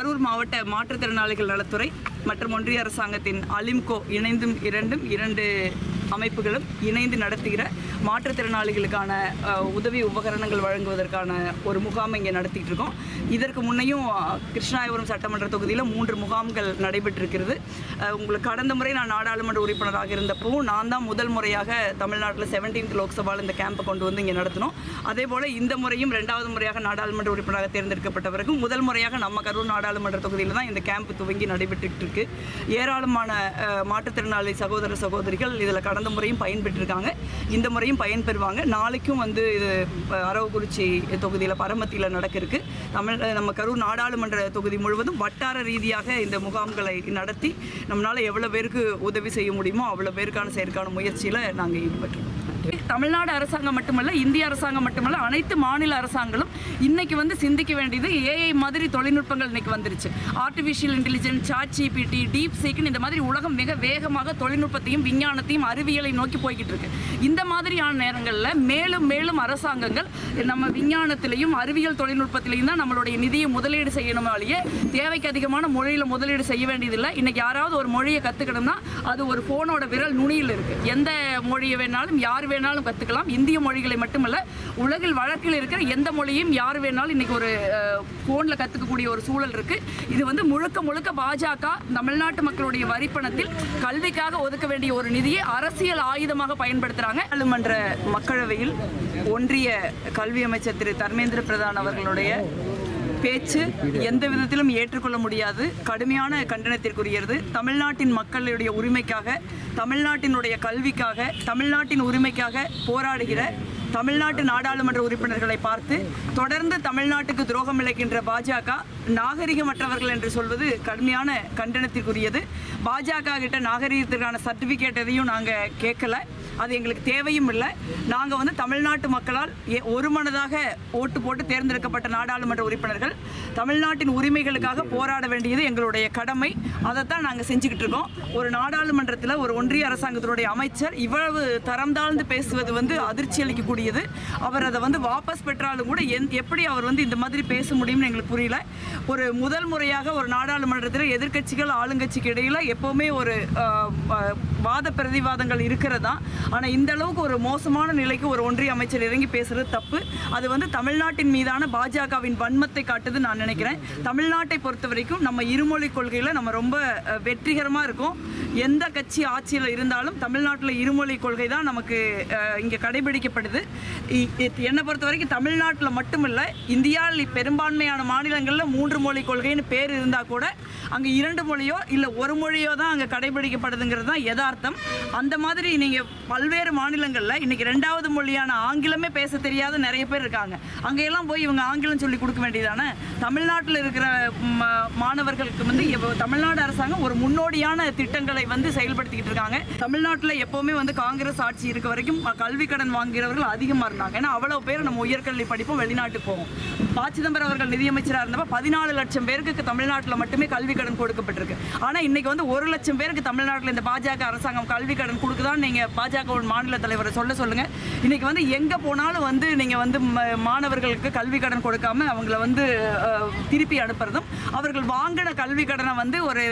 கரூர் மாவட்ட மாற்றுத்திறனாளிகள் நலத்துறை மற்றும் ஒன்றிய அரசாங்கத்தின் அலிம்கோ இணைந்தும் இரண்டும் இரண்டு அமைப்புகளும் இணைந்து நடத்துகிற மாற்றுத்திறனாளிகளுக்கான உதவி உபகரணங்கள் வழங்குவதற்கான ஒரு முகாம் இங்கே நடத்திட்டு இருக்கோம் இதற்கு முன்னையும் கிருஷ்ணாயபுரம் சட்டமன்ற தொகுதியில் மூன்று முகாம்கள் நடைபெற்றிருக்கிறது. உங்களுக்கு கடந்த முறை நான் நாடாளுமன்ற உறுப்பினராக இருந்தப்போ நான் தான் முதல் முறையாக தமிழ்நாட்டில் 17th லோக்சபாவில் இந்த கேம்பை கொண்டு வந்து இங்கே நடத்தினோம். அதே போல் இந்த முறையும் ரெண்டாவது முறையாக நாடாளுமன்ற உறுப்பினராக தேர்ந்தெடுக்கப்பட்டவருக்கும் முதல் முறையாக நம்ம கரூர் நாடாளுமன்ற தொகுதியில் தான் இந்த கேம்ப் துவங்கி நடைபெற்று இருக்கு ஏராளமான மாற்றுத்திறனாளி சகோதர சகோதரிகள் இதில் கடந்த முறையும் பயன்பெற்றிருக்காங்க. இந்த முறையும் பயன்பெறுவாங்க. நாளைக்கும் வந்து இது அரவக்குறிச்சி தொகுதியில் பரமத்தியில் நடக்க இருக்கு தமிழ் நம்ம கரூர் நாடாளுமன்ற தொகுதி முழுவதும் வட்டார ரீதியாக இந்த முகாம்களை நடத்தி நம்மளால் எவ்வளோ பேருக்கு உதவி செய்ய முடியுமோ அவ்வளோ பேருக்கான செயற்கான முயற்சியில் நாங்கள் ஈடுபட்டுருக்கோம். தமிழ்நாடு அரசாங்கம் மட்டுமல்ல இந்திய அரசாங்கம் மட்டுமல்ல அனைத்து மாநில அரசாங்கங்களும் இன்னைக்கு வந்து சிந்திக்க வேண்டியது ஏஐ மாதிரி தொழில்நுட்பங்கள் இன்னைக்கு வந்துருச்சு. Artificial intelligence chat GPT deep சீக்னு இந்த மாதிரி உலகம் மிக வேகமாக தொழில்நுட்பத்தையும் விஞ்ஞானத்தையும் அறிவியலை நோக்கி போய்கிட்டு இருக்கு. இந்த மாதிரியான நேரங்களில் மேலும் மேலும் அரசாங்கங்கள் நம்ம விஞ்ஞானத்திலையும் அறிவியல் தொழில்நுட்பத்திலையும் தான் நம்மளுடைய நிதியை முதலீடு செய்யணுமாலேயே தேவைக்கு அதிகமான மொழியில் முதலீடு செய்ய வேண்டியதில்லை. இன்னைக்கு யாராவது ஒரு மொழியை கற்றுக்கணும்னா அது ஒரு ஃபோனோட விரல் நுனியில் இருக்கு. எந்த மொழியை வேணாலும் யார் வேணாலும் கற்றுக்கலாம் இந்திய மொழிகளை மட்டுமல்ல உலகில் வழக்கில் இருக்கிற எந்த மொழியும் யார் வேணாலும் இன்னைக்கு ஒரு ஃபோனில் கற்றுக்கக்கூடிய ஒரு சூழல் இருக்கு. இது வந்து முழுக்க முழுக்க பாஜக தமிழ்நாட்டு மக்களுடைய வரிப்பணத்தில் கல்விக்காக ஒதுக்க வேண்டிய ஒரு நிதியை அரசியல் ஆயுதமாக பயன்படுத்துறாங்க. நாடாளுமன்ற மக்களவையில் ஒன்றிய கல்வி அமைச்சர் திரு தர்மேந்திர பிரதான் அவர்களுடைய பேச்சு எந்த விதத்திலும் ஏற்றுக்கொள்ள முடியாது. கடுமையான கண்டனத்திற்குரியது. தமிழ்நாட்டின் மக்களுடைய உரிமைக்காக தமிழ்நாட்டினுடைய கல்விக்காக தமிழ்நாட்டின் உரிமைக்காக போராடுகிற தமிழ்நாட்டு நாடாளுமன்ற உறுப்பினர்களை பார்த்து தொடர்ந்து தமிழ்நாட்டுக்கு துரோகம் இழைக்கின்ற பாஜக நாகரிகமற்றவர்கள் என்று சொல்வது கடுமையான கண்டனத்திற்குரியது. பாஜக கிட்ட நாகரிகத்திற்கான சர்டிஃபிகேட் எதையும் நாங்கள் கேட்கல. அது எங்களுக்கு தேவையும் இல்லை. நாங்கள் வந்து தமிழ்நாட்டு மக்களால் எ- ஒரு மனதாக ஓட்டு போட்டு தேர்ந்தெடுக்கப்பட்ட நாடாளுமன்ற உறுப்பினர்கள். தமிழ்நாட்டின் உரிமைகளுக்காக போராட வேண்டியது எங்களுடைய கடமை. அதைத்தான் நாங்கள் செஞ்சுக்கிட்டு இருக்கோம். ஒரு நாடாளுமன்றத்தில் ஒரு ஒன்றிய அரசாங்கத்தினுடைய அமைச்சர் இவ்வளவு தரம் தாழ்ந்து பேசுவது வந்து அதிர்ச்சி அளிக்கக்கூடியது அவர் அதை வந்து வாபஸ் பெற்றாலும் கூட எந் எப்படி அவர் வந்து இந்த மாதிரி பேச முடியும்னு எங்களுக்கு புரியல. ஒரு முதல் முறையாக ஒரு நாடாளுமன்றத்தில் எதிர்க்கட்சிகள் ஆளுங்கட்சிக்கு இடையில் எப்போவுமே ஒரு வாத பிரதிவாதங்கள் இருக்கிறதா? ஆனால் இந்த அளவுக்கு ஒரு மோசமான நிலைக்கு ஒரு ஒன்றிய அமைச்சர் இறங்கி பேசுறது தப்பு. அது வந்து தமிழ்நாட்டின் மீதான பாஜகவின் வன்மத்தை காட்டுது நான் நினைக்கிறேன். தமிழ்நாட்டை பொறுத்த வரைக்கும் நம்ம இருமொழி கொள்கையில் நம்ம ரொம்ப வெற்றிகரமாக இருக்கும். எந்த கட்சி ஆட்சியில் இருந்தாலும் தமிழ்நாட்டில் இருமொழி கொள்கை தான் நமக்கு இங்கே கடைபிடிக்கப்படுது. என்னை பொறுத்த வரைக்கும் தமிழ்நாட்டில் மட்டுமில்லை இந்தியாவில் பெரும்பான்மையான மாநிலங்களில் மூன்று மொழி கொள்கைன்னு பேர் இருந்தால் கூட அங்கே இரண்டு மொழியோ இல்லை ஒரு மொழியோ தான் அங்கே கடைபிடிக்கப்படுதுங்கிறது தான் யதார்த்தம். அந்த மாதிரி நீங்கள் பல்வேறு மாநிலங்களில் இன்றைக்கி ரெண்டாவது மொழியான ஆங்கிலமே பேச தெரியாத நிறைய பேர் இருக்காங்க. அங்கெல்லாம் போய் இவங்க ஆங்கிலம் சொல்லி கொடுக்க வேண்டியதானே? தமிழ்நாட்டில் இருக்கிற மாணவர்களுக்கு வந்து தமிழ்நாடு அரசாங்கம் ஒரு முன்னோடியான திட்டங்களை வந்து செயல்படுத்திக்கிட்டு இருக்காங்க. தமிழ்நாட்டில் எப்போவுமே வந்து காங்கிரஸ் ஆட்சி இருக்க வரைக்கும் கல்வி கடன் வாங்குகிறவர்கள் அதிகமாக இருந்தாங்க. ஏன்னா அவ்வளோ பேர் நம்ம உயர்கல்வி படிப்போம் வெளிநாட்டுக்கு போவோம். ப. சிதம்பரம் அவர்கள் நிதியமைச்சராக இருந்தப்ப பதினாலு லட்சம் பேருக்கு தமிழ்நாட்டில் மட்டுமே கல்வி கடன் கொடுக்கப்பட்டிருக்கு. ஆனால் இன்னைக்கு வந்து ஒரு லட்சம் பேருக்கு தமிழ்நாட்டில் இந்த பாஜக அரசாங்கம் கல்வி கடன் கொடுக்குதான்னு நீங்கள் பாஜக மாநில தலைவரை சொல்ல சொல்லுங்கள் இன்னைக்கு வந்து எங்கே போனாலும் வந்து நீங்கள் வந்து ம- மாணவர்களுக்கு கல்வி கடன் கொடுக்காம அவங்கள வந்து திருப்பி அனுப்புறதும் அவர்கள் வாங்கின கல்வி கடனை வந்து ஒரு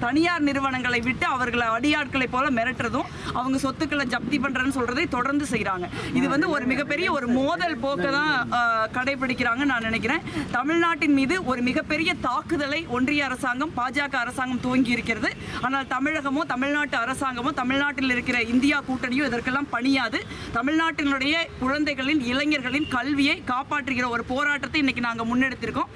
தனியார் நிறுவனங்களை விட்டு அவர்களை அடியாட்களை போல மிரட்டுறதும் அவங்க சொத்துக்களை ஜப்தி பண்ணுறதுன்னு சொல்கிறதை தொடர்ந்து செய்கிறாங்க இது வந்து ஒரு மிகப்பெரிய ஒரு மோதல் போக்கை தான் அஹ், கடைபிடிக்கிறாங்கன்னு நான் நினைக்கிறேன். தமிழ்நாட்டின் மீது ஒரு மிகப்பெரிய தாக்குதலை ஒன்றிய அரசாங்கம் பாஜக அரசாங்கம் துவங்கி இருக்கிறது. ஆனால் தமிழகமோ தமிழ்நாட்டு அரசாங்கமோ தமிழ்நாட்டில் இருக்கிற இந்தியா கூட்டணியோ இதற்கெல்லாம் பணியாது. தமிழ்நாட்டினுடைய குழந்தைகளின் இளைஞர்களின் கல்வியை காப்பாற்றுகிற ஒரு போராட்டத்தை இன்னைக்கு நாங்கள் முன்னெடுத்திருக்கோம்.